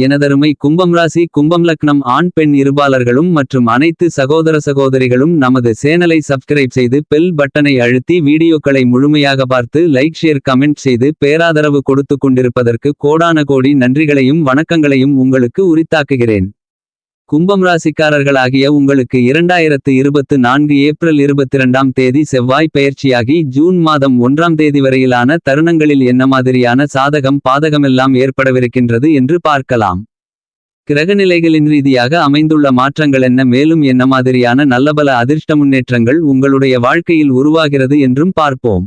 எனதருமை கும்பம் ராசி கும்பம் லக்னம் ஆண் பெண் இருபாலர்களும் மற்றும் அனைத்து சகோதர சகோதரிகளும் நமது சேனலை சப்ஸ்கிரைப் செய்து பெல் பட்டனை அழுத்தி வீடியோக்களை முழுமையாக பார்த்து லைக் ஷேர் கமெண்ட் செய்து பேராதரவு கொடுத்து கொண்டிருப்பதற்கு கோடான கோடி நன்றிகளையும் வணக்கங்களையும் உங்களுக்கு உரித்தாக்குகிறேன். கும்பம் ராசிக்காரர்களாகிய உங்களுக்கு இரண்டாயிரத்து இருபத்து நான்கு ஏப்ரல் இருபத்திரண்டாம் தேதி செவ்வாய் பயிற்சியாகி ஜூன் மாதம் ஒன்றாம் தேதி வரையிலான தருணங்களில் என்ன மாதிரியான சாதகம் பாதகமெல்லாம் ஏற்படவிருக்கின்றது என்று பார்க்கலாம். கிரகநிலைகளின் ரீதியாக அமைந்துள்ள மாற்றங்கள் என்ன மேலும் என்ன மாதிரியான நல்லபல அதிர்ஷ்ட முன்னேற்றங்கள் உங்களுடைய வாழ்க்கையில் உருவாகிறது என்றும் பார்ப்போம்.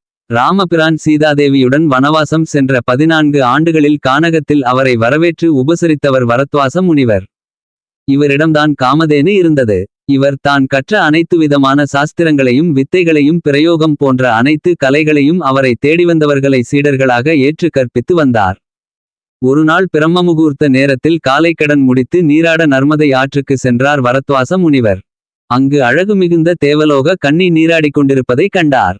ராமபிரான் சீதாதேவியுடன் வனவாசம் சென்ற பதினான்கு ஆண்டுகளில் கானகத்தில் அவரை வரவேற்று உபசரித்தவர் வரத்வாச முனிவர். இவரிடம்தான் காமதேனு இருந்தது. இவர் தான் கற்ற அனைத்து விதமான சாஸ்திரங்களையும் வித்தைகளையும் பிரயோகம் போன்ற அனைத்து கலைகளையும் அவரை தேடிவந்தவர்களை சீடர்களாக ஏற்று கற்பித்து வந்தார். ஒருநாள் பிரம்ம முகூர்த்த நேரத்தில் காலைக்கடன் முடித்து நீராட நர்மதை ஆற்றுக்கு சென்றார் வரத்வாச முனிவர். அங்கு அழகு மிகுந்த தேவலோக கன்னி நீராடிக் கொண்டிருப்பதைக் கண்டார்.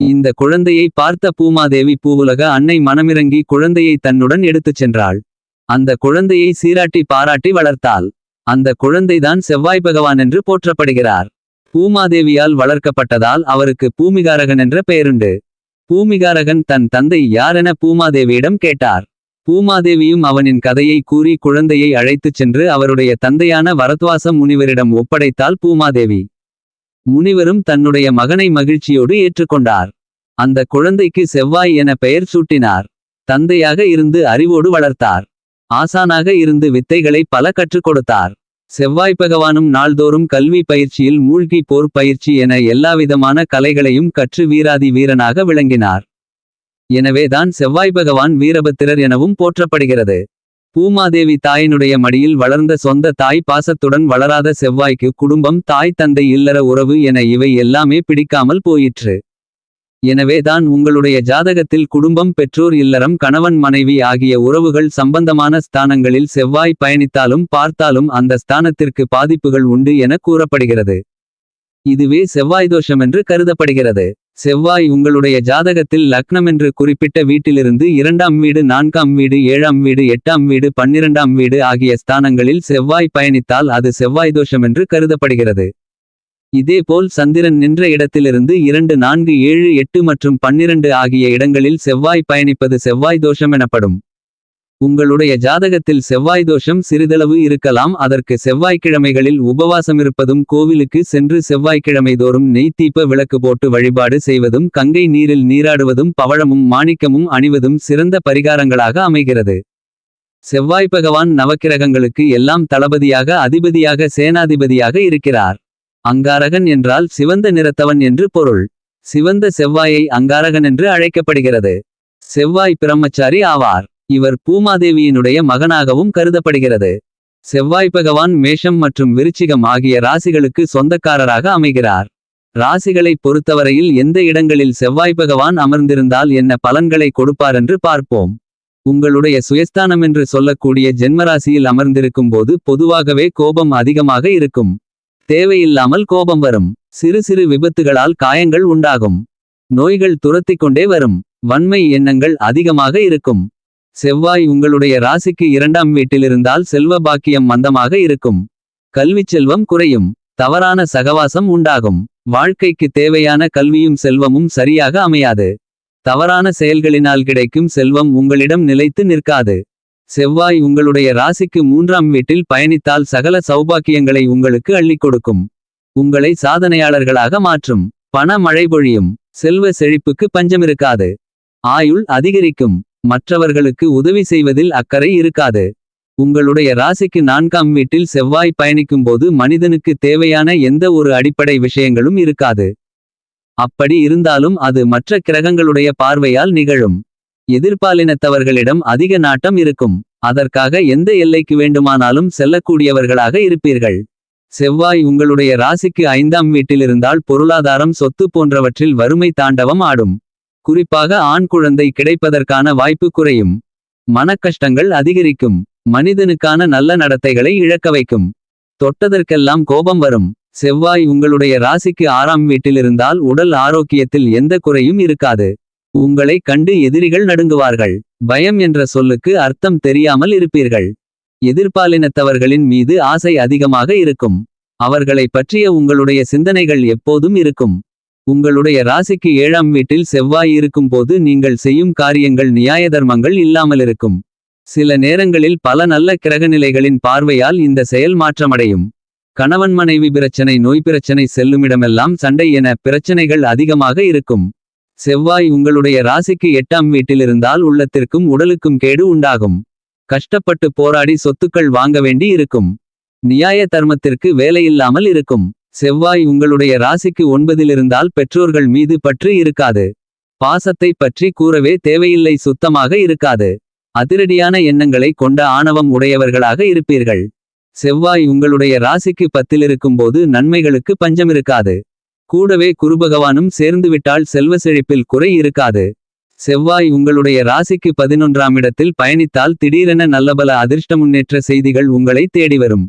இந்த குழந்தையை பார்த்த பூமாதேவி பூவுலக அன்னை மனமிறங்கி குழந்தையை தன்னுடன் எடுத்துச் சென்றாள். அந்த குழந்தையை சீராட்டி பாராட்டி வளர்த்தாள். அந்த குழந்தைதான் செவ்வாய் பகவான் என்று போற்றப்படுகிறார். பூமாதேவியால் வளர்க்கப்பட்டதால் அவருக்கு பூமிகாரகன் என்ற பெயருண்டு. பூமிகாரகன் தன் தந்தை யாரென பூமாதேவியிடம் கேட்டார். பூமாதேவியும் அவனின் கதையை கூறி குழந்தையை அழைத்துச் சென்று அவருடைய தந்தையான வரத்வாச முனிவரிடம் ஒப்படைத்தாள் பூமாதேவி. முனிவரும் தன்னுடைய மகனை மகிழ்ச்சியோடு ஏற்றுக்கொண்டார். அந்த குழந்தைக்கு செவ்வாய் என பெயர் சூட்டினார். தந்தையாக இருந்து அறிவோடு வளர்த்தார். ஆசானாக இருந்து வித்தைகளை பல கற்றுக் கொடுத்தார். செவ்வாய் பகவானும் நாள்தோறும் கல்வி பயிற்சியில் மூழ்கி போர் பயிற்சி என எல்லாவிதமான கலைகளையும் கற்று வீராதி வீரனாக விளங்கினார். எனவேதான் செவ்வாய் பகவான் வீரபத்திரர் எனவும் போற்றப்படுகிறது. பூமாதேவி தாயினுடைய மடியில் வளர்ந்த சொந்த தாய் பாசத்துடன் வளராத செவ்வாய்க்கு குடும்பம் தாய் தந்தை இல்லற உறவு என இவை எல்லாமே பிடிக்காமல் போயிற்று. எனவே தான் உங்களுடைய ஜாதகத்தில் குடும்பம் பெற்றோர் இல்லறம் கணவன் மனைவி ஆகிய உறவுகள் சம்பந்தமான ஸ்தானங்களில் செவ்வாய் பயணித்தாலும் பார்த்தாலும் அந்த ஸ்தானத்திற்கு பாதிப்புகள் உண்டு என கூறப்படுகிறது. இதுவே செவ்வாய் தோஷமென்று கருதப்படுகிறது. செவ்வாய் உங்களுடைய ஜாதகத்தில் லக்னமென்று குறிப்பிட்ட வீட்டிலிருந்து இரண்டாம் வீடு நான்காம் வீடு ஏழாம் வீடு எட்டாம் வீடு பன்னிரண்டாம் வீடு ஆகிய ஸ்தானங்களில் செவ்வாய் பயணித்தால் அது செவ்வாய் தோஷமென்று கருதப்படுகிறது. இதேபோல் சந்திரன் நின்ற இடத்திலிருந்து இரண்டு நான்கு ஏழு எட்டு மற்றும் பன்னிரண்டு ஆகிய இடங்களில் செவ்வாய் பயணிப்பது செவ்வாய் தோஷம் எனப்படும். உங்களுடைய ஜாதகத்தில் செவ்வாய் தோஷம் சிறிதளவு இருக்கலாம். அதற்கு செவ்வாய்க்கிழமைகளில் உபவாசமிருப்பதும் கோவிலுக்கு சென்று செவ்வாய்க்கிழமை தோறும் நெய் தீப விளக்கு போட்டு வழிபாடு செய்வதும் கங்கை நீரில் நீராடுவதும் பவழமும் மாணிக்கமும் அணிவதும் சிறந்த பரிகாரங்களாக அமைகிறது. செவ்வாய் பகவான் நவக்கிரகங்களுக்கு எல்லாம் தளபதியாக அதிபதியாக சேனாதிபதியாக இருக்கிறார். அங்காரகன் என்றால் சிவந்த நிறத்தவன் என்று பொருள். சிவந்த செவ்வாயை அங்காரகன் என்று அழைக்கப்படுகிறது. செவ்வாய் பிரம்மச்சாரி ஆவார். இவர் பூமாதேவியினுடைய மகனாகவும் கருதப்படுகிறது. செவ்வாய் பகவான் மேஷம் மற்றும் விருச்சிகம் ஆகிய ராசிகளுக்கு சொந்தக்காரராக அமைகிறார். ராசிகளைப் பொறுத்தவரையில் எந்த இடங்களில் செவ்வாய் பகவான் அமர்ந்திருந்தால் என்ன பலன்களை கொடுப்பாரென்று பார்ப்போம். உங்களுடைய சுயஸ்தானம் என்று சொல்லக்கூடிய ஜென்மராசியில் அமர்ந்திருக்கும் போது பொதுவாகவே கோபம் அதிகமாக இருக்கும். தேவையில்லாமல் கோபம் வரும். சிறு சிறு விபத்துகளால் காயங்கள் உண்டாகும். நோய்கள் துரத்திக் கொண்டே வரும். வன்மை எண்ணங்கள் அதிகமாக இருக்கும். செவ்வாய் உங்களுடைய ராசிக்கு இரண்டாம் வீட்டிலிருந்தால் செல்வ பாக்கியம் மந்தமாக இருக்கும். கல்விச் செல்வம் குறையும். தவறான சகவாசம் உண்டாகும். வாழ்க்கைக்கு தேவையான கல்வியும் செல்வமும் சரியாக அமையாது. தவறான செயல்களினால் கிடைக்கும் செல்வம் உங்களிடம் நிலைத்து நிற்காது. செவ்வாய் உங்களுடைய ராசிக்கு மூன்றாம் வீட்டில் பயணித்தால் சகல சௌபாக்கியங்களை உங்களுக்கு அள்ளிக் கொடுக்கும். உங்களை சாதனையாளர்களாக மாற்றும். பண மழை பொழியும். செல்வ செழிப்புக்கு பஞ்சமிருக்காது. ஆயுள் அதிகரிக்கும். மற்றவர்களுக்கு உதவி செய்வதில் அக்கறை இருக்காது. உங்களுடைய ராசிக்கு நான்காம் வீட்டில் செவ்வாய் பயணிக்கும்போது மனிதனுக்கு தேவையான எந்த ஒரு அடிப்படை விஷயங்களும் இருக்காது. அப்படி இருந்தாலும் அது மற்ற கிரகங்களுடைய பார்வையால் நிகழும். எதிர்பாலினத்தவர்களிடம் அதிக நாட்டம் இருக்கும். அதற்காக எந்த எல்லைக்கு வேண்டுமானாலும் செல்லக்கூடியவர்களாக இருப்பீர்கள். செவ்வாய் உங்களுடைய ராசிக்கு ஐந்தாம் வீட்டிலிருந்தால் பொருளாதாரம் சொத்து போன்றவற்றில் வறுமை தாண்டவம் ஆடும். குறிப்பாக ஆண் குழந்தை கிடைப்பதற்கான வாய்ப்பு குறையும். மனக்கஷ்டங்கள் அதிகரிக்கும். மனிதனுக்கான நல்ல நடத்தைகளை இழக்க வைக்கும். தொட்டதற்கெல்லாம் கோபம் வரும். செவ்வாய் உங்களுடைய ராசிக்கு ஆறாம் வீட்டிலிருந்தால் உடல் ஆரோக்கியத்தில் எந்த குறையும் இருக்காது. உங்களை கண்டு எதிரிகள் நடுங்குவார்கள். பயம் என்ற சொல்லுக்கு அர்த்தம் தெரியாமல் இருப்பீர்கள். எதிர்பாலினத்தவர்களின் மீது ஆசை அதிகமாக இருக்கும். அவர்களை பற்றிய உங்களுடைய சிந்தனைகள் எப்போதும் இருக்கும். உங்களுடைய ராசிக்கு ஏழாம் வீட்டில் செவ்வாய் இருக்கும் போது நீங்கள் செய்யும் காரியங்கள் நியாய தர்மங்கள் இல்லாமலிருக்கும். சில நேரங்களில் பல நல்ல கிரகநிலைகளின் பார்வையால் இந்த செயல் மாற்றமடையும். கணவன் மனைவி பிரச்சனை நோய் பிரச்சனை செல்லுமிடமெல்லாம் சண்டை என பிரச்சனைகள் அதிகமாக இருக்கும். செவ்வாய் உங்களுடைய ராசிக்கு எட்டாம் வீட்டிலிருந்தால் உள்ளத்திற்கும் உடலுக்கும் கேடு உண்டாகும். கஷ்டப்பட்டு போராடி சொத்துக்கள் வாங்க வேண்டி இருக்கும். நியாய தர்மத்திற்கு வேலையில்லாமல் இருக்கும். செவ்வாய் உங்களுடைய ராசிக்கு ஒன்பதிலிருந்தால் பெற்றோர்கள் மீது பற்று இருக்காது. பாசத்தை பற்றி கூறவே தேவையில்லை சுத்தமாக இருக்காது. அதிரடியான எண்ணங்களை கொண்ட ஆணவம் உடையவர்களாக இருப்பீர்கள். செவ்வாய் உங்களுடைய ராசிக்கு பத்திலிருக்கும்போது நன்மைகளுக்கு பஞ்சமிருக்காது. கூடவே குருபகவானும் சேர்ந்துவிட்டால் செல்வ செழிப்பில் குறை இருக்காது. செவ்வாய் உங்களுடைய ராசிக்கு பதினொன்றாம் இடத்தில் பயணித்தால் திடீரென நல்லபல அதிர்ஷ்ட முன்னேற்ற செய்திகள் உங்களை தேடி வரும்.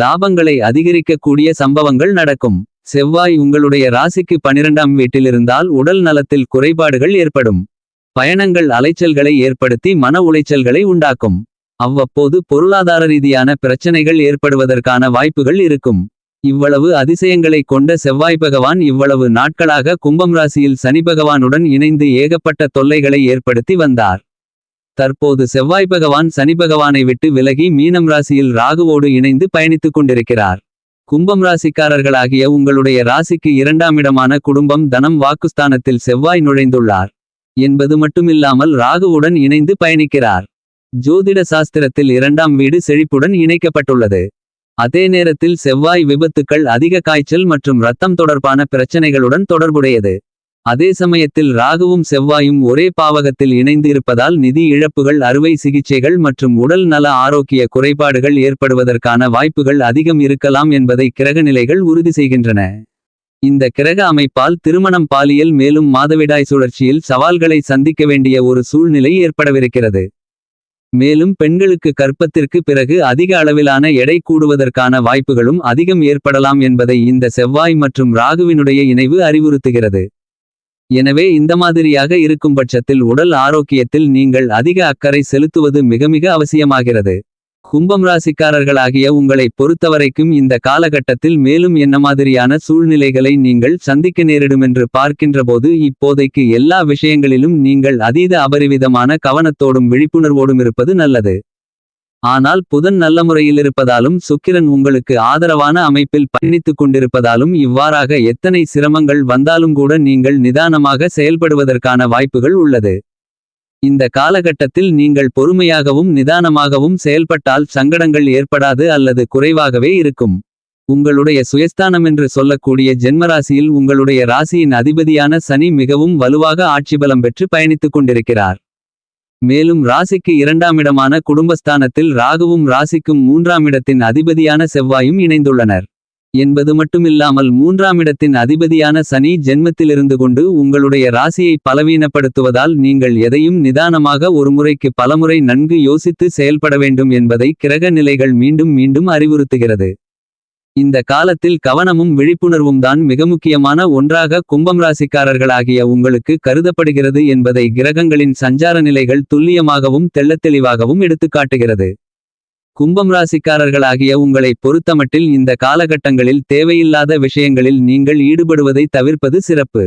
லாபங்களை அதிகரிக்கக்கூடிய சம்பவங்கள் நடக்கும். செவ்வாய் உங்களுடைய ராசிக்கு பனிரெண்டாம் வீட்டிலிருந்தால் உடல் நலத்தில் குறைபாடுகள் ஏற்படும். பயணங்கள் அலைச்சல்களை ஏற்படுத்தி மன உளைச்சல்களை உண்டாக்கும். அவ்வப்போது பொருளாதார ரீதியான பிரச்சனைகள் ஏற்படுவதற்கான வாய்ப்புகள் இருக்கும். இவ்வளவு அதிசயங்களை கொண்ட செவ்வாய் பகவான் இவ்வளவு நாட்களாக கும்பம் ராசியில் சனி பகவானுடன் இணைந்து ஏகப்பட்ட தொல்லைகளை ஏற்படுத்தி வந்தார். தற்போது செவ்வாய் பகவான் சனி பகவானை விட்டு விலகி மீனம் ராசியில் ராகுவோடு இணைந்து பயணித்துக் கொண்டிருக்கிறார். கும்பம் ராசிக்காரர்களாகிய உங்களுடைய ராசிக்கு இரண்டாம் இடமான குடும்பம் தனம் வாக்குஸ்தானத்தில் செவ்வாய் நுழைந்துள்ளார். என்பது மட்டுமில்லாமல் ராகுவுடன் இணைந்து பயணிக்கிறார். ஜோதிட சாஸ்திரத்தில் இரண்டாம் வீடு செழிப்புடன் இணைக்கப்பட்டுள்ளது. அதே நேரத்தில் செவ்வாய் விபத்துக்கள் அதிக காய்ச்சல் மற்றும் இரத்தம் தொடர்பான பிரச்சனைகளுடன் தொடர்புடையது. அதே சமயத்தில் ராகுவும் செவ்வாயும் ஒரே பாவகத்தில் இணைந்து இருப்பதால் நிதி இழப்புகள் அறுவை சிகிச்சைகள் மற்றும் உடல் நல ஆரோக்கிய குறைபாடுகள் ஏற்படுவதற்கான வாய்ப்புகள் அதிகம் இருக்கலாம் என்பதை கிரகநிலைகள் உறுதி செய்கின்றன. இந்த கிரக அமைப்பால் திருமணம் பாலியல் மேலும் மாதவிடாய் சுழற்சியில் சவால்களை சந்திக்க வேண்டிய ஒரு சூழ்நிலை ஏற்படவிருக்கிறது. மேலும் பெண்களுக்கு கற்பத்திற்கு பிறகு அதிக அளவிலான எடை கூடுவதற்கான வாய்ப்புகளும் அதிகம் ஏற்படலாம் என்பதை இந்த செவ்வாய் மற்றும் ராகுவினுடைய இணைவு அறிவுறுத்துகிறது. எனவே இந்த மாதிரியாக இருக்கும் பட்சத்தில் உடல் ஆரோக்கியத்தில் நீங்கள் அதிக அக்கறை செலுத்துவது மிக மிக அவசியமாகிறது. கும்பம் ராசிக்காரர்களாகிய உங்களை பொறுத்தவரைக்கும் இந்த காலகட்டத்தில் மேலும் என்ன மாதிரியான சூழ்நிலைகளை நீங்கள் சந்திக்க நேரிடுமென்று பார்க்கின்றபோது இப்போதைக்கு எல்லா விஷயங்களிலும் நீங்கள் அதீத அபரிவிதமான கவனத்தோடும் விழிப்புணர்வோடும் இருப்பது நல்லது. ஆனால் புதன் நல்ல முறையில் இருப்பதாலும் சுக்கிரன் உங்களுக்கு ஆதரவான அமைப்பில் பயணித்துக் கொண்டிருப்பதாலும் இவ்வாறாக எத்தனை சிரமங்கள் வந்தாலும் கூட நீங்கள் நிதானமாக செயல்படுவதற்கான வாய்ப்புகள் உள்ளது. இந்த காலகட்டத்தில் நீங்கள் பொறுமையாகவும் நிதானமாகவும் செயல்பட்டால் சங்கடங்கள் ஏற்படாது அல்லது குறைவாகவே இருக்கும். உங்களுடைய சுயஸ்தானமென்று சொல்லக்கூடிய ஜென்மராசியில் உங்களுடைய ராசியின் அதிபதியான சனி மிகவும் வலுவாக ஆட்சிபலம் பெற்று பயணித்துக் கொண்டிருக்கிறார். மேலும் ராசிக்கு இரண்டாம் இடமான குடும்பஸ்தானத்தில் ராகுவும் ராசிக்கும் மூன்றாம் இடத்தின் அதிபதியான செவ்வாயும் இணைந்துள்ளனர். என்பது மட்டுமில்லாமல் மூன்றாம் இடத்தின் அதிபதியான சனி ஜென்மத்திலிருந்து கொண்டு உங்களுடைய ராசியை பலவீனப்படுத்துவதால் நீங்கள் எதையும் நிதானமாக ஒருமுறைக்கு பலமுறை நன்கு யோசித்து செயல்பட வேண்டும் என்பதை கிரக நிலைகள் மீண்டும் மீண்டும் அறிவுறுத்துகிறது. இந்த காலத்தில் கவனமும் விழிப்புணர்வும் தான் மிக முக்கியமான ஒன்றாக கும்பம் ராசிக்காரர்களாகிய உங்களுக்கு கருதப்படுகிறது என்பதை கிரகங்களின் சஞ்சார நிலைகள் துல்லியமாகவும் தெள்ளத்தெளிவாகவும் எடுத்துக்காட்டுகிறது கும்பம் ராசிக்காரர்களாகிய உங்களை பொறுத்தமட்டில் இந்த காலகட்டங்களில் தேவையில்லாத விஷயங்களில் நீங்கள் ஈடுபடுவதை தவிர்ப்பது சிறப்பு.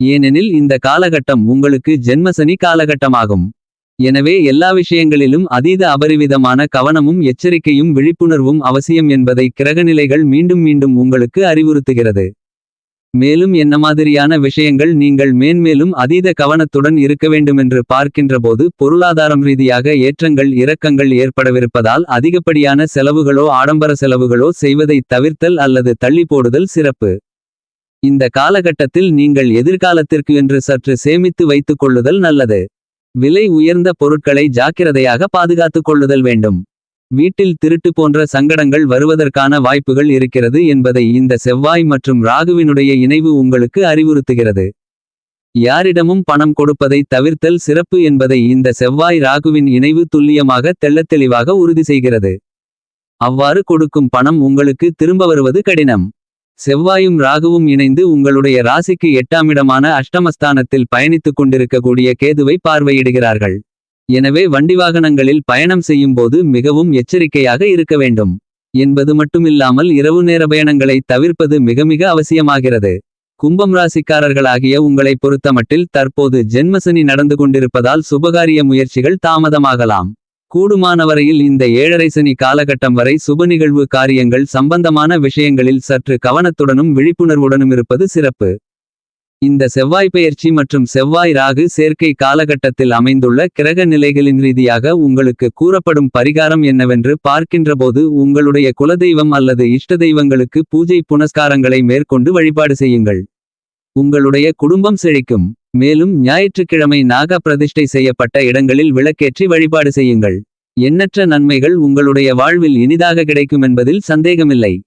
ஏனெனில் இந்த காலகட்டம் உங்களுக்கு ஜென்மசனி காலகட்டமாகும். எனவே எல்லா விஷயங்களிலும் அதீத அபரிவிதமான கவனமும் எச்சரிக்கையும் விழிப்புணர்வும் அவசியம் என்பதை கிரகநிலைகள் மீண்டும் மீண்டும் உங்களுக்கு அறிவுறுத்துகிறது. மேலும் என்ன மாதிரியான விஷயங்கள் நீங்கள் மேன்மேலும் அதீத கவனத்துடன் இருக்க வேண்டுமென்று பார்க்கின்றபோது பொருளாதாரம் ரீதியாக ஏற்றங்கள் இறக்கங்கள் ஏற்படவிருப்பதால் அதிகப்படியான செலவுகளோ ஆடம்பர செலவுகளோ செய்வதை தவிர்த்தல் அல்லது தள்ளி போடுதல் சிறப்பு. இந்த காலகட்டத்தில் நீங்கள் எதிர்காலத்திற்கு என்று சற்று சேமித்து வைத்துக் கொள்ளுதல் நல்லது. விலை உயர்ந்த பொருட்களை ஜாக்கிரதையாக பாதுகாத்துக் கொள்ளுதல் வேண்டும். வீட்டில் திருட்டு போன்ற சங்கடங்கள் வருவதற்கான வாய்ப்புகள் இருக்கிறது என்பதை இந்த செவ்வாய் மற்றும் ராகுவினுடைய இணைவு உங்களுக்கு அறிவுறுத்துகிறது. யாரிடமும் பணம் கொடுப்பதை தவிர்த்தல் சிறப்பு என்பதை இந்த செவ்வாய் ராகுவின் இணைவு துல்லியமாக தெள்ளத்தெளிவாக உறுதி செய்கிறது. அவ்வாறு கொடுக்கும் பணம் உங்களுக்கு திரும்ப வருவது கடினம். செவ்வாயும் ராகுவும் இணைந்து உங்களுடைய ராசிக்கு எட்டாமிடமான அஷ்டமஸ்தானத்தில் பயணித்துக் கொண்டிருக்கக்கூடிய கேதுவை பார்வையிடுகிறார்கள். எனவே வண்டி வாகனங்களில் பயணம் செய்யும்போது மிகவும் எச்சரிக்கையாக இருக்க வேண்டும். என்பது மட்டுமில்லாமல் இரவு நேர பயணங்களை தவிர்ப்பது மிக மிக அவசியமாகிறது. கும்பம் ராசிக்காரர்களாகிய உங்களை பொறுத்தமட்டில் தற்போது ஜென்மசனி நடந்து கொண்டிருப்பதால் சுபகாரிய முயற்சிகள் தாமதமாகலாம். கூடுமானவரையில் இந்த ஏழரை சனி காலகட்டம் வரை சுப நிகழ்வு காரியங்கள் சம்பந்தமான விஷயங்களில் சற்று கவனத்துடனும் விழிப்புணர்வுடனும் இருப்பது சிறப்பு. இந்த செவ்வாய் பெயர்ச்சி மற்றும் செவ்வாய் ராகு சேர்க்கை காலகட்டத்தில் அமைந்துள்ள கிரக நிலைகளின் ரீதியாக உங்களுக்கு கூறப்படும் பரிகாரம் என்னவென்று பார்க்கின்றபோது உங்களுடைய குலதெய்வம் அல்லது இஷ்ட தெய்வங்களுக்கு பூஜை புனஸ்காரங்களை மேற்கொண்டு வழிபாடு செய்யுங்கள். உங்களுடைய குடும்பம் செழிக்கும். மேலும் ஞாயிற்றுக்கிழமை நாக பிரதிஷ்டை செய்யப்பட்ட இடங்களில் விளக்கேற்றி வழிபாடு செய்யுங்கள். எண்ணற்ற நன்மைகள் உங்களுடைய வாழ்வில் இனிதாக கிடைக்கும் என்பதில் சந்தேகமில்லை.